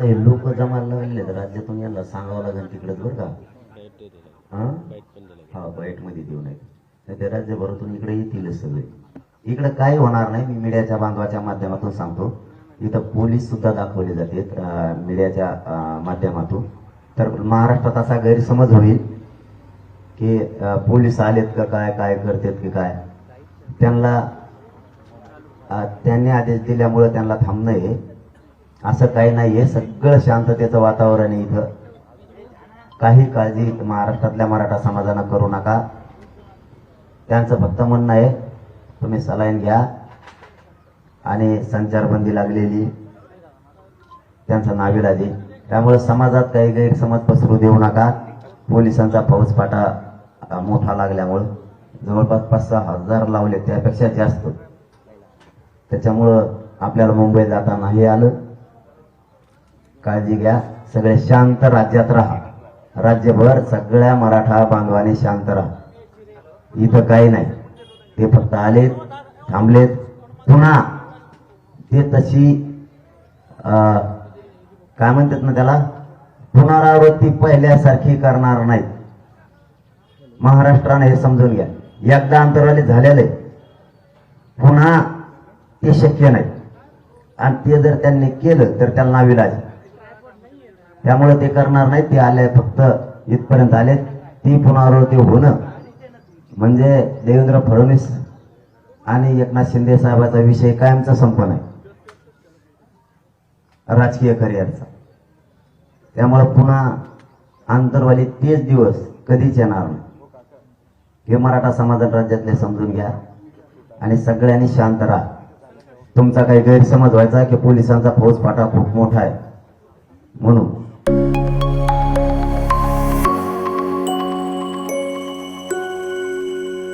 आता हे लोक जमायला लागले तर राज्यातून यायला सांगावं लागेल तिकडेच बरं का. हा? हा बाईटमध्ये देऊ नये नाही ते राज्यभरातून इकडे येतीलच सगळे. इकडे काही होणार नाही मी मीडियाच्या बांधवाच्या माध्यमातून सांगतो. इथं पोलीस सुद्धा दाखवले जाते मीडियाच्या माध्यमातून. तर महाराष्ट्रात असा गैरसमज होईल की पोलीस आलेत का काय काय करतात की काय? त्यांना त्यांनी आदेश दिल्यामुळे त्यांना थांबणं आहे. असं काही नाहीये सगळं शांततेचं वातावरण आहे इथं. काही काळजी महाराष्ट्रातल्या मराठा समाजानं करू नका. त्यांचं फक्त म्हणणं आहे तुम्ही सलाईन घ्या. आणि संचारबंदी लागलेली. त्यांचं नाविलाजी त्यामुळे समाजात काही गैरसमज पसरू देऊ नका. पोलिसांचा फौजफाटा मोठा लागल्यामुळं. जवळपास पाच सहा हजार लावले त्यापेक्षा जास्त. त्याच्यामुळं आपल्याला मुंबई जाताना हे आलं. काळजी घ्या. सगळे शांत राज्यात राहा. राज्यभर सगळ्या मराठा बांधवाने शांत राहा. इथं काही नाही. ते फक्त आलेत थांबलेत. पुन्हा ते तशी अं, काय म्हणतात ना त्याला? पुनरावृत्ती पहिल्यासारखी करणार नाहीत. महाराष्ट्राने हे समजून घ्या. एकदा अंतराली झालेलं. आहे पुन्हा ते शक्य नाही. आणि ते जर त्यांनी केलं तर त्यांना विलाज. त्यामुळे ते करणार नाही ते आले फक्त इथपर्यंत आले ती पुनरावृत्ती होणं म्हणजे देवेंद्र फडणवीस आणि एकनाथ शिंदे साहेबाचा विषय कायमचा संपन आहे. राजकीय करिअरचा. त्यामुळे पुन्हा आंतरवाली तेच दिवस कधीच येणार नाही. हे मराठा समाजात राज्यातले समजून घ्या आणि सगळ्यांनी शांत राहा. तुमचा काही गैरसमज व्हायचा की पोलिसांचा फौजफाटा खूप मोठा आहे. म्हणून